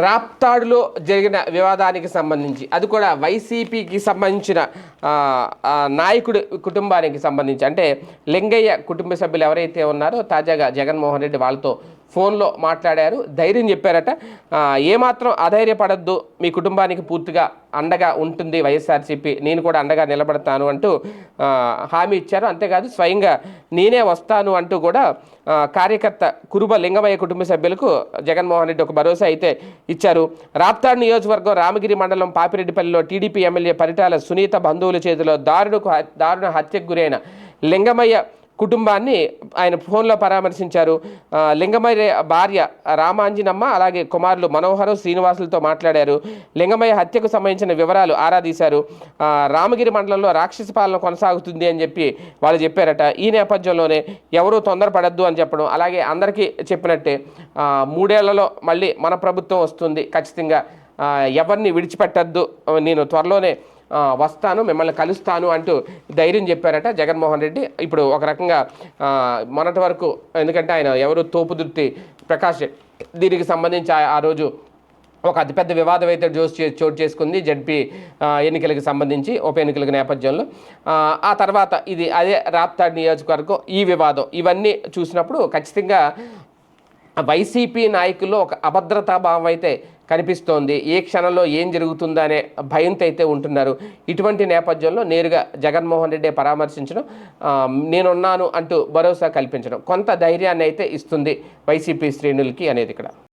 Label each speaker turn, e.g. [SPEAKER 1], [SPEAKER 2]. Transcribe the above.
[SPEAKER 1] రాప్తాడులో జరిగిన వివాదానికి సంబంధించి అది కూడా వైసీపీకి సంబంధించిన నాయకుడు నాయకుడి కుటుంబానికి సంబంధించి అంటే లింగయ్య కుటుంబ సభ్యులు ఎవరైతే ఉన్నారో తాజాగా జగన్మోహన్ రెడ్డి వాళ్ళతో ఫోన్లో మాట్లాడారు. ధైర్యం చెప్పారట. ఏమాత్రం అధైర్యపడద్దు. మీ కుటుంబానికి పూర్తిగా అండగా ఉంటుంది వైఎస్ఆర్సీపీ. నేను కూడా అండగా నిలబడతాను అంటూ హామీ ఇచ్చారు. అంతేకాదు స్వయంగా నేనే వస్తాను అంటూ కూడా కార్యకర్త కురుబ లింగమయ్య కుటుంబ సభ్యులకు జగన్మోహన్ రెడ్డి ఒక భరోసా అయితే ఇచ్చారు. రాప్తాడ్ నియోజకవర్గం రామగిరి మండలం పాపిరెడ్డిపల్లిలో టీడీపీ ఎమ్మెల్యే పరిటాల సునీత బంధువుల చేతిలో దారుణకు దారుణ హత్యకు గురైన లింగమయ్య కుటుంబాన్ని ఆయన ఫోన్లో పరామర్శించారు. లింగమయ్య భార్య రామాంజనమ్మ అలాగే కుమారులు మనోహర్ శ్రీనివాసులతో మాట్లాడారు. లింగమయ్య హత్యకు సంబంధించిన వివరాలు ఆరాధీశారు రామగిరి మండలంలో రాక్షస పాలన కొనసాగుతుంది అని చెప్పి వాళ్ళు చెప్పారట. ఈ నేపథ్యంలోనే ఎవరూ తొందరపడద్దు అని చెప్పడం అలాగే అందరికీ చెప్పినట్టే మూడేళ్ళలో మళ్ళీ మన ప్రభుత్వం వస్తుంది ఖచ్చితంగా. ఎవరిని విడిచిపెట్టద్దు నేను త్వరలోనే వస్తాను మిమ్మల్ని కలుస్తాను అంటూ ధైర్యం చెప్పారట జగన్మోహన్ రెడ్డి. ఇప్పుడు ఒక రకంగా మొన్నటి వరకు ఎందుకంటే ఆయన ఎవరు తోపుదుర్తి ప్రకాష్ దీనికి సంబంధించి ఆ- రోజు ఒక అతిపెద్ద వివాదం అయితే జోస్ చే- చోటు చేసుకుంది జడ్పీ ఎన్నికలకు సంబంధించి ఉప ఎన్నికల నేపథ్యంలో. ఆ, ఆ తర్వాత ఇది అదే రాప్తాడ్ నియోజకవర్గం ఈ వివాదం ఇవన్నీ చూసినప్పుడు ఖచ్చితంగా వైసీపీ నాయకుల్లో ఒక అభద్రతా భావం అయితే కనిపిస్తోంది. ఏ క్షణంలో ఏం జరుగుతుందనే భయంతో అయితే ఉంటున్నారు. ఇటువంటి నేపథ్యంలో నేరుగా జగన్మోహన్ రెడ్డి పరామర్శించడం నేనున్నాను అంటూ భరోసా కల్పించడం కొంత ధైర్యాన్ని అయితే ఇస్తుంది వైసీపీ శ్రేణులకి అనేది ఇక్కడ.